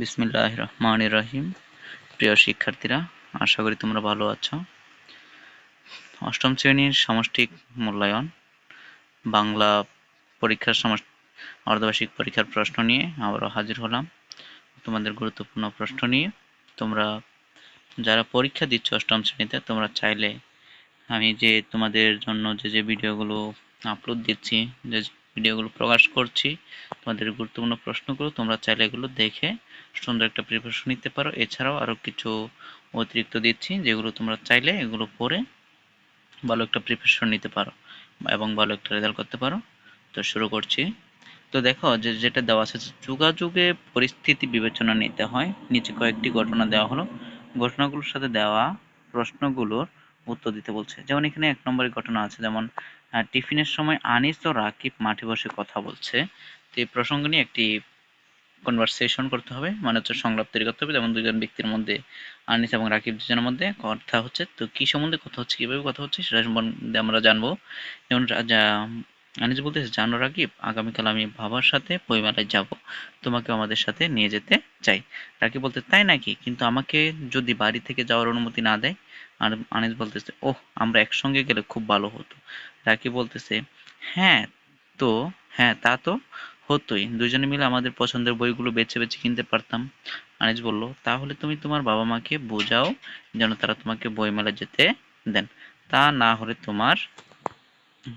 বিসমিল্লাহ রহমান রহিম প্রিয় শিক্ষার্থীরা, আশা করি তোমরা ভালো আছো। অষ্টম শ্রেণির সামষ্টিক মূল্যায়ন, বাংলা পরীক্ষার অর্ধবার্ষিক পরীক্ষার প্রশ্ন নিয়ে আবারও হাজির হলাম। তোমাদের গুরুত্বপূর্ণ প্রশ্ন নিয়ে। তোমরা যারা পরীক্ষা দিচ্ছ অষ্টম শ্রেণীতে, তোমরা চাইলে আমি যে তোমাদের জন্য যে যে ভিডিওগুলো আপলোড দিচ্ছি, যে ভিডিওগুলো প্রকাশ করছি। তোমাদের গুরুত্বপূর্ণ প্রশ্নগুলো তোমরা চাইলে এগুলো দেখে সুন্দর একটা প্রিপারেশন নিতে পারো। এছাড়াও আরও কিছু অতিরিক্ত দিচ্ছি যেগুলো তোমরা চাইলে এগুলো পড়ে ভালো একটা প্রিপারেশন নিতে পারো এবং ভালো একটা রেজাল্ট করতে পারো। তো শুরু করছি। তো দেখো যে যেটা দেওয়া আছে যোগাযোগে পরিস্থিতি বিবেচনা নিতে হয়। নিচে কয়েকটি ঘটনা দেওয়া হলো। ঘটনাগুলোর সাথে দেওয়া প্রশ্নগুলোর উত্তর দিতে বলছে। যেমন এখানে এক নম্বরের ঘটনা আছে, যেমন টিফিনের সময় আনিস ও রাকিব মাঠে বসে কথা বলছে। তো এই প্রসঙ্গ নিয়ে একটি কনভারসেশন করতে হবে মানে হচ্ছে সংলাপ তৈরি করতে হবে। যেমন দুজন ব্যক্তির মধ্যে, আনিস এবং রাকিব দুজনের মধ্যে কথা হচ্ছে। তো কি সম্বন্ধে কথা হচ্ছে, কীভাবে কথা হচ্ছে সেটা সম্বন্ধে আমরা জানব। যেমন আনিস বলতেছে, জানো রাকিব, আগামীকাল আমি বাবার সাথে বইমেলায় যাব। তোমাকে আমাদের সাথে নিয়ে যেতে চাই। রাকিব বলতে, তাই নাকি? কিন্তু আমাকে যদি বাড়ি থেকে যাওয়ার অনুমতি না দেয় আর আনিস বলতেছে, ওহ, আমরা একসঙ্গে গেলে খুব ভালো হতো। রাকিব বলতেছে হ্যাঁ তো হ্যাঁ তা তো হতোই। দুজনে মিলে আমাদের পছন্দের বইগুলো বেছে বেছে কিনতে পারতাম। আনিস বলল, তাহলে তুমি তোমার বাবা মাকে বোঝাও, যেন তারা তোমাকে বই বইমেলা যেতে দেন। তা না হলে তোমার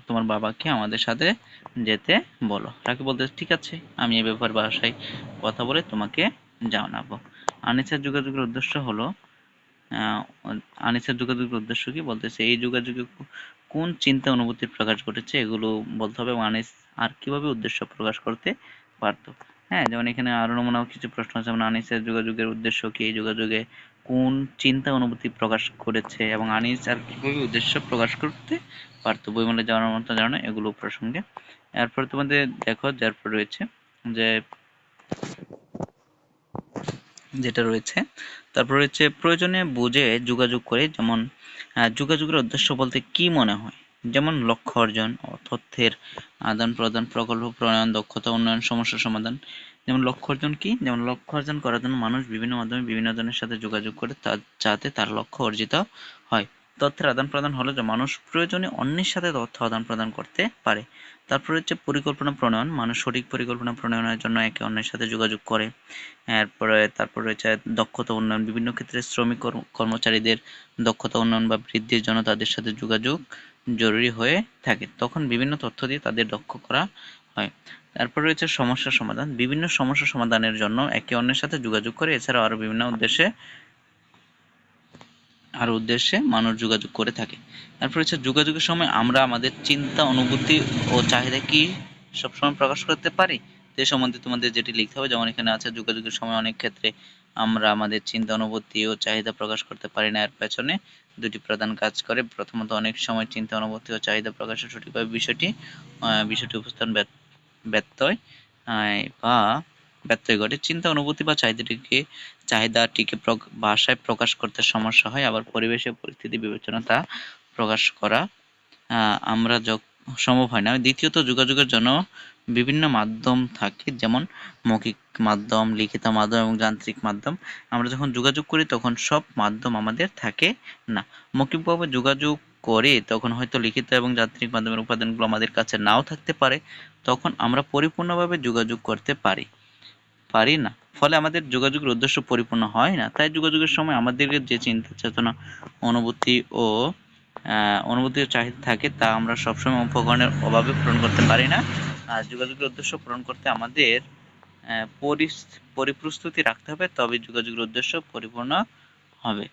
তোমার বাবাকে আমাদের সাথে যেতে বলো। রাকিব বলতে ঠিক আছে, আমি এ ব্যাপার বাসায় কথা বলে তোমাকে জানাব। আনিসের যোগাযোগের উদ্দেশ্য হলো আনিসের যোগাযোগের উদ্দেশ্য কি? বলতেছে, এই যোগাযোগে কোন চিন্তা অনুভূতির প্রকাশ ঘটেছে এগুলো বলতে হবে আনিস আর কীভাবে উদ্দেশ্য প্রকাশ করতে পারতো? হ্যাঁ যেমন এখানে আরও নমুনা কিছু প্রশ্ন আছে, যেমন আনিসের যোগাযোগের উদ্দেশ্য কি? এই যোগাযোগে কোন চিন্তা অনুভূতি প্রকাশ করেছে এবং আনিস আর কীভাবে উদ্দেশ্য প্রকাশ করতে পারতো? বইমেলা যাওয়ার মতো জানো এগুলো প্রসঙ্গে। এরপর তোমাদের দেখো যারপর রয়েছে যে যেটা রয়েছে। তারপর রয়েছে প্রয়োজনে বুঝে যোগাযোগ করে যেমন যোগাযোগের উদ্দেশ্য বলতে কি মনে হয়? যেমন লক্ষ্য অর্জন তথ্যের আদান প্রদান, প্রকল্প প্রণয়ন, দক্ষতা উন্নয়ন, সমস্যা সমাধান। যেমন লক্ষ্য অর্জন কি? যেমন লক্ষ্য অর্জন করার জন্য মানুষ বিভিন্ন মাধ্যমে বিভিন্ন জনের সাথে যোগাযোগ করে তার যাতে তার লক্ষ্য অর্জিত হয়। তথ্যের আদান প্রদান হলো যে মানুষ প্রয়োজনে অন্যের সাথে তথ্য আদান প্রদান করতে পারে। তারপর হচ্ছে পরিকল্পনা প্রণয়ন, মানুষ সঠিক পরিকল্পনা প্রণয়নের জন্য একে অন্যের সাথে যোগাযোগ করে। এরপরে, তারপর রয়েছে দক্ষতা উন্নয়ন, বিভিন্ন ক্ষেত্রে শ্রমিক কর্মচারীদের দক্ষতা উন্নয়ন বা বৃদ্ধির জন্য তাদের সাথে যোগাযোগ জরুরি হয়ে থাকে। তখন বিভিন্ন তথ্য দিয়ে তাদের দক্ষ করা হয়। তারপর রয়েছে সমস্যা সমাধান, বিভিন্ন সমস্যা সমাধানের জন্য একে অন্যের সাথে যোগাযোগ করে। এছাড়াও আরও বিভিন্ন উদ্দেশ্যে আর উদ্দেশ্যে মানুষ যোগাযোগ করে থাকে। তারপর হচ্ছে যোগাযোগের সময় আমরা আমাদের চিন্তা, অনুভূতি ও চাহিদা কি সবসময় প্রকাশ করতে পারি? সে সম্বন্ধে তোমাদের যেটি লিখতে হবে, যেমন এখানে আছে যোগাযোগের সময় অনেক ক্ষেত্রে আমরা আমাদের চিন্তা, অনুভূতি ও চাহিদা প্রকাশ করতে পারি না। এর পেছনে দুটি প্রধান কাজ করে। প্রথমত অনেক সময় চিন্তা, অনুভূতি ও চাহিদা প্রকাশের সঠিকভাবে বিষয়টি বিষয়টি উপস্থান ব্যত্যয় বা ব্যত্যয় ঘটে চিন্তা, অনুভূতি বা চাহিদাটিকে চাহিদাটিকে ভাষায় প্রকাশ করতে সমস্যা হয়, আবার পরিবেশের পরিস্থিতি বিবেচনা তা প্রকাশ করা আমরা সম্ভব হয় না। দ্বিতীয়ত, যোগাযোগের জন্য বিভিন্ন মাধ্যম থাকে, যেমন মৌখিক মাধ্যম, লিখিত মাধ্যম এবং যান্ত্রিক মাধ্যম। আমরা যখন যোগাযোগ করি, তখন সব মাধ্যম আমাদের থাকে না। মৌখিকভাবে যোগাযোগ করে, তখন হয়তো লিখিত এবং যান্ত্রিক মাধ্যমের উপাদানগুলো আমাদের কাছে নাও থাকতে পারে, তখন আমরা পরিপূর্ণভাবে যোগাযোগ করতে পারি। পারি না। ফলে আমাদের যোগাযোগের উদ্দেশ্য পরিপূর্ণ হয় না। তাই যোগাযোগের সময় আমাদের যে চিন্তা চেতনা, অনুভূতি ও অনুভূতির চাহিদা থাকে তা আমরা সবসময় উপকরণের অভাবে পূরণ করতে পারি না। আর যোগাযোগের উদ্দেশ্য পূরণ করতে আমাদের পরিপ্রস্তুতি রাখতে হবে তবে যোগাযোগের উদ্দেশ্য পরিপূর্ণ হবে।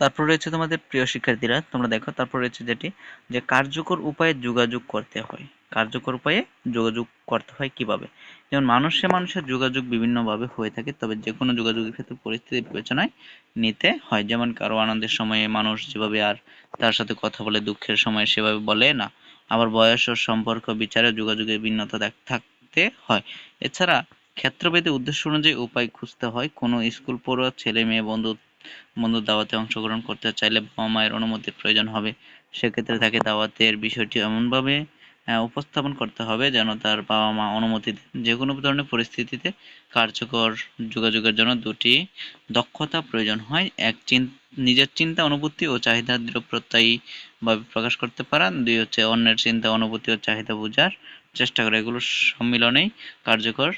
তারপর রয়েছে তোমাদের প্রিয় শিক্ষার্থীরা, তোমরা দেখো, তারপর রয়েছে যেটি, যে কার্যকর উপায়ে যোগাযোগ করতে হয়। কার্যকর উপায়ে যোগাযোগ করতে হয় কীভাবে? যেমন মানুষে মানুষের যোগাযোগ বিভিন্নভাবে হয়ে থাকে, তবে যে কোনো যোগাযোগের ক্ষেত্রে পরিস্থিতি বিবেচনায় নিতে হয়। যেমন কারও আনন্দের সময়ে মানুষ যেভাবে আর তার সাথে কথা বলে, দুঃখের সময় সেভাবে বলে না। আবার বয়স ও সম্পর্ক বিচারে যোগাযোগের ভিন্নতা থাকতে হয়। এছাড়া ক্ষেত্রভেদে উদ্দেশ্য অনুযায়ী উপায় খুঁজতে হয়। কোনো স্কুল পড়ুয়া, ছেলে মেয়ে, বন্ধু বন্ধু দাওয়াতে অংশগ্রহণ করতে চাইলে বাবা মায়ের অনুমতির প্রয়োজন হবে। সেক্ষেত্রে তাকে দাওয়াতের বিষয়টি এমনভাবে উপস্থাপন করতে হবে যেন তার বাবা মা অনুমতি দেন। যে কোনো ধরনের পরিস্থিতিতে কার্যকর যোগাযোগের জন্য দুটি দক্ষতা প্রয়োজন হয়। এক নিজের চিন্তা, অনুভূতি ও চাহিদা দৃঢ় প্রত্যয়ী ভাবে প্রকাশ করতে পারা। দুই, হচ্ছে অন্যের চিন্তা, অনুভূতি ও চাহিদা বোঝার চেষ্টা করা। এগুলো সম্মিলনেই কার্যকর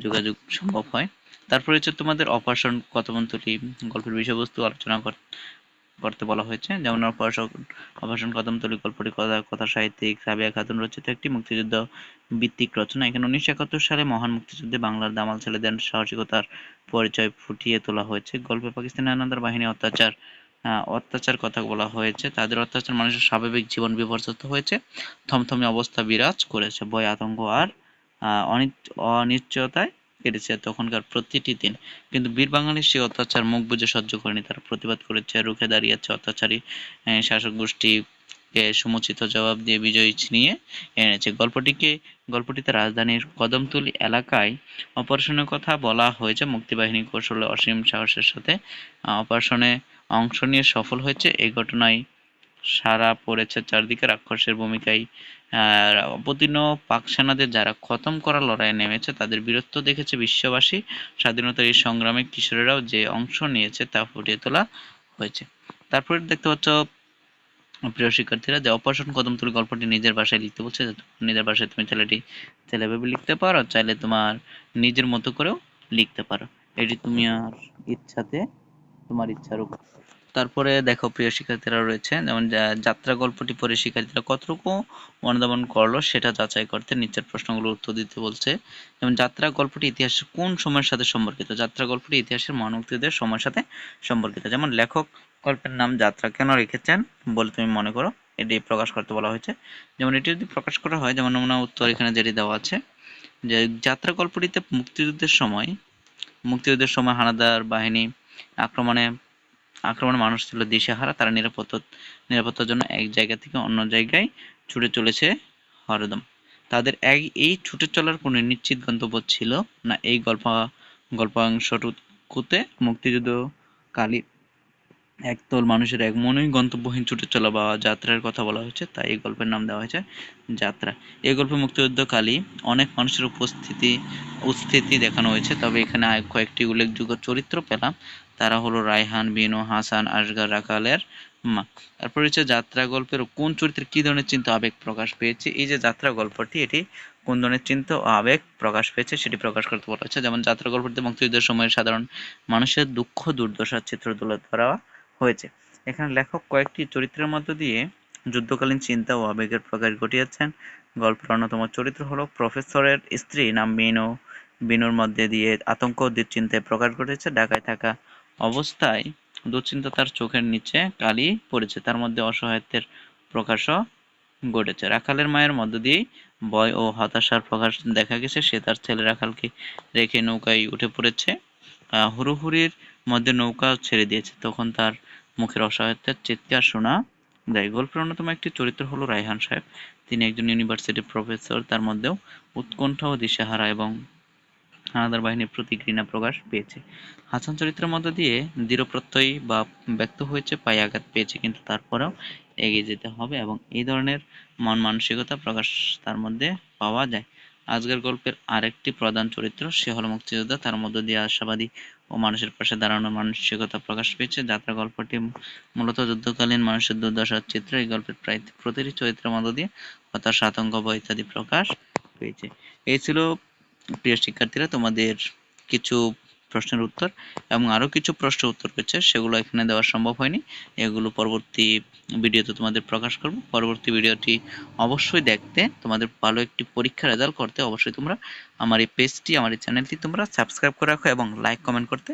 যোগাযোগ সম্ভব হয়। তারপরে হচ্ছে তোমাদের অপারেশন কতমন্তলী গল্পের বিষয়বস্তু আলোচনা কর- করতে বলা হয়েছে, যেমন অপারেশন অপারেশন কদমতলী গল্পটি কথা কথা সাহিত্যিক সাবিয়া খাতুন রচিত একটি মুক্তিযুদ্ধ ভিত্তিক রচনা। এখানে উনিশশো একাত্তর সালে মহান মুক্তিযুদ্ধে বাংলার দামাল ছেলেদের সাহসিকতার পরিচয় ফুটিয়ে তোলা হয়েছে। গল্পে পাকিস্তানি আনন্দার বাহিনী অত্যাচার অত্যাচার কথা বলা হয়েছে। তাদের অত্যাচার মানুষের স্বাভাবিক জীবন বিপর্যস্ত হয়েছে। থমথমে অবস্থা বিরাজ করেছে। ভয়, আতঙ্ক আর অনিশ্চয়তায় কেটেছে তখনকার প্রতিটি দিন। কিন্তু বীর বাঙালির সেই অত্যাচার, মুখ বুজে সহ্য করেনি তারা। প্রতিবাদ করেছে, রুখে দাঁড়িয়েছে অত্যাচারী শাসক গোষ্ঠীকে সমুচিত জবাব দিয়ে বিজয় ছিনিয়ে এনেছে। গল্পটিকে, গল্পটিতে রাজধানীর কদমতলী এলাকায় অপারেশনের কথা বলা হয়েছে। মুক্তিবাহিনী কৌশলে অসীম সাহসের সাথে অপারেশনে অংশ নিয়ে সফল হয়েছে। এই ঘটনায় সারা পড়েছে চারদিকে রাক্ষসের ভূমিকায়। অবতীর্ণ পাক সেনাদের যারা খতম করা লড়াইয়ে নেমেছে, তাদের বীরত্ব দেখেছে বিশ্ববাসী। স্বাধীনতার এই সংগ্রামে কিশোরেরাও যে অংশ নিয়েছে তা ফুটিয়ে তোলা হয়েছে। তারপরে দেখতে পাচ্ছ, প্রিয় শিক্ষার্থীরা, যে অপারেশন কদমতলী গল্পটি নিজের ভাষায় লিখতে বলছে নিজের ভাষায় তুমি চাইলে এটি ছেলেভাবে লিখতে পারো, চাইলে তোমার নিজের মতো করেও লিখতে পারো। এটি তুমি আর ইচ্ছাতে, তোমার ইচ্ছার উপর। তারপরে দেখো প্রিয় শিক্ষার্থীরা রয়েছে, যেমন যাত্রা গল্পটি পড়ে শিক্ষার্থীরা কতটুকু অনুধাবন করল সেটা যাচাই করতে নিচের প্রশ্নগুলোর উত্তর দিতে বলছে। যেমন যাত্রা গল্পটি ইতিহাসের কোন সময়ের সাথে সম্পর্কিত? যাত্রা গল্পটি ইতিহাসের মহান সময়ের সাথে সম্পর্কিত। যেমন লেখক গল্পের নাম যাত্রা কেন রেখেছেন বলে তুমি মনে করো? এটি প্রকাশ করতে বলা হয়েছে। যেমন এটি যদি প্রকাশ করা হয়, যেমন নমুনা উত্তর এখানে যেটি দেওয়া আছে, যে যাত্রা গল্পটিতে মুক্তিযুদ্ধের সময় মুক্তিযুদ্ধের সময় হানাদার বাহিনী আক্রমণে আক্রমণে মানুষ ছিল দিশেহারা, তারা নিরাপত্তা, নিরাপত্তার জন্য এক জায়গা থেকে অন্য জায়গায় ছুটে চলেছে হরদম। তাদের এক, এই ছুটে চলার কোনো নিশ্চিত গন্তব্য ছিল না। এই গল্প, গল্পাংশটুকুতে মুক্তিযুদ্ধ কালী একদল মানুষের এক মনেই গন্তব্যহীন ছুটে চলা বা যাত্রার কথা বলা হয়েছে, তাই এই গল্পের নাম দেওয়া হয়েছে যাত্রা। এই গল্পে মুক্তিযুদ্ধকালী অনেক মানুষের উপস্থিতি উপস্থিতি দেখানো হয়েছে, তবে এখানে কয়েকটি উল্লেখযোগ্য চরিত্র পেলাম। তারা হলো রায়হান, বিনু, হাসান আসগার রাকালের মা। তারপর হচ্ছে যাত্রা গল্পের কোন চরিত্রের কি ধরনের চিন্তা আবেগ প্রকাশ পেয়েছে? এই যে যাত্রা গল্পটি, এটি কোন ধরনের চিন্তা আবেগ প্রকাশ পেয়েছে সেটি প্রকাশ করতে বলা হচ্ছে। যেমন যাত্রা গল্পটিতে মুক্তিযুদ্ধের সময়ের সাধারণ মানুষের দুঃখ দুর্দশার চিত্র তুলে ধরা হয়েছে। এখানে লেখক কয়েকটি চরিত্রের মধ্য দিয়ে যুদ্ধকালীন চিন্তা ও আবেগের প্রকাশ ঘটিয়েছেন। গল্পের অন্যতম চরিত্র হলো প্রফেসরের স্ত্রী নাম বিনু। বিনুর মধ্যে দিয়ে আতঙ্ক দুশ্চিন্তায় প্রকাশ ঘটেছে। ঢাকায় থাকা অবস্থায় দুশ্চিন্তা তার চোখের নিচে কালি পড়েছে। তার মধ্যে অসহায়ত্বের প্রকাশও ঘটেছে। রাখালের মায়ের মধ্য দিয়েই ভয় ও হতাশার প্রকাশ দেখা গেছে। সে তার ছেলে রাখালকে রেখে নৌকায় উঠে পড়েছে। হুড়োহুড়ির মধ্যে নৌকা ছেড়ে দিয়েছে। তখন তার মুখের অসহায়ত্বের চিৎকার শোনা যায়। গল্পের অন্যতম একটি চরিত্র হলো রায়হান সাহেব। তিনি একজন ইউনিভার্সিটির প্রফেসর তার মধ্যেও উৎকণ্ঠ ও দিশেহারা এবং হানাদার বাহিনীর প্রতি ঘৃণা প্রকাশ পেয়েছে। হাসান চরিত্রের মধ্য দিয়ে দৃঢ় প্রত্যয়ী বা ব্যক্ত হয়েছে, পায়ে আঘাত পেয়েছে, কিন্তু তারপরেও এগিয়ে যেতে হবে এবং এই ধরনের মন মানসিকতা প্রকাশ তার মধ্যে পাওয়া যায়। আজকের গল্পের আরেকটি প্রধান চরিত্র সে হল মুক্তিযোদ্ধা, তার মধ্য দিয়ে আশাবাদী ও মানুষের পাশে দাঁড়ানোর মানসিকতা প্রকাশ পেয়েছে। যাত্রা গল্পটি মূলত যুদ্ধকালীন মানুষের দুর্দশার চিত্র। এই গল্পের প্রায় প্রতিটি চরিত্রের মধ্য দিয়ে হতাশা, আতঙ্ক, ভয় ইত্যাদি প্রকাশ পেয়েছে। এই ছিল প্রিয় শিক্ষার্থীরা, তোমাদের কিছু প্রশ্নের উত্তর এবং আরও কিছু প্রশ্ন উত্তর রয়েছে সেগুলো এখানে দেওয়া সম্ভব হয়নি। এগুলো পরবর্তী ভিডিওতে তোমাদের প্রকাশ করব। পরবর্তী ভিডিওটি অবশ্যই দেখতে। তোমাদের ভালো একটি পরীক্ষা রেজাল্ট করতে অবশ্যই তোমরা আমার এই পেজটি আমার এই চ্যানেলটি তোমরা সাবস্ক্রাইব করে রাখো এবং লাইক কমেন্ট করতে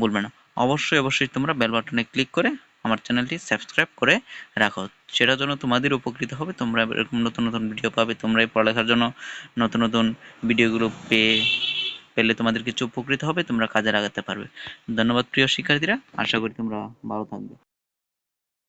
ভুলবে না। অবশ্যই অবশ্যই তোমরা বেল বাটনে ক্লিক করে আমার চ্যানেলটি সাবস্ক্রাইব করে রাখো। সেটার জন্য তোমাদের উপকৃত হবে। তোমরা এরকম নতুন নতুন ভিডিও পাবে। তোমরা এই পড়ালেখার জন্য নতুন নতুন ভিডিওগুলো পেয়ে পেলে তোমাদের কিছু উপকৃত হবে। তোমরা কাজে লাগাতে পারবে। ধন্যবাদ প্রিয় শিক্ষার্থীরা। আশা করি তোমরা ভালো থাকবে।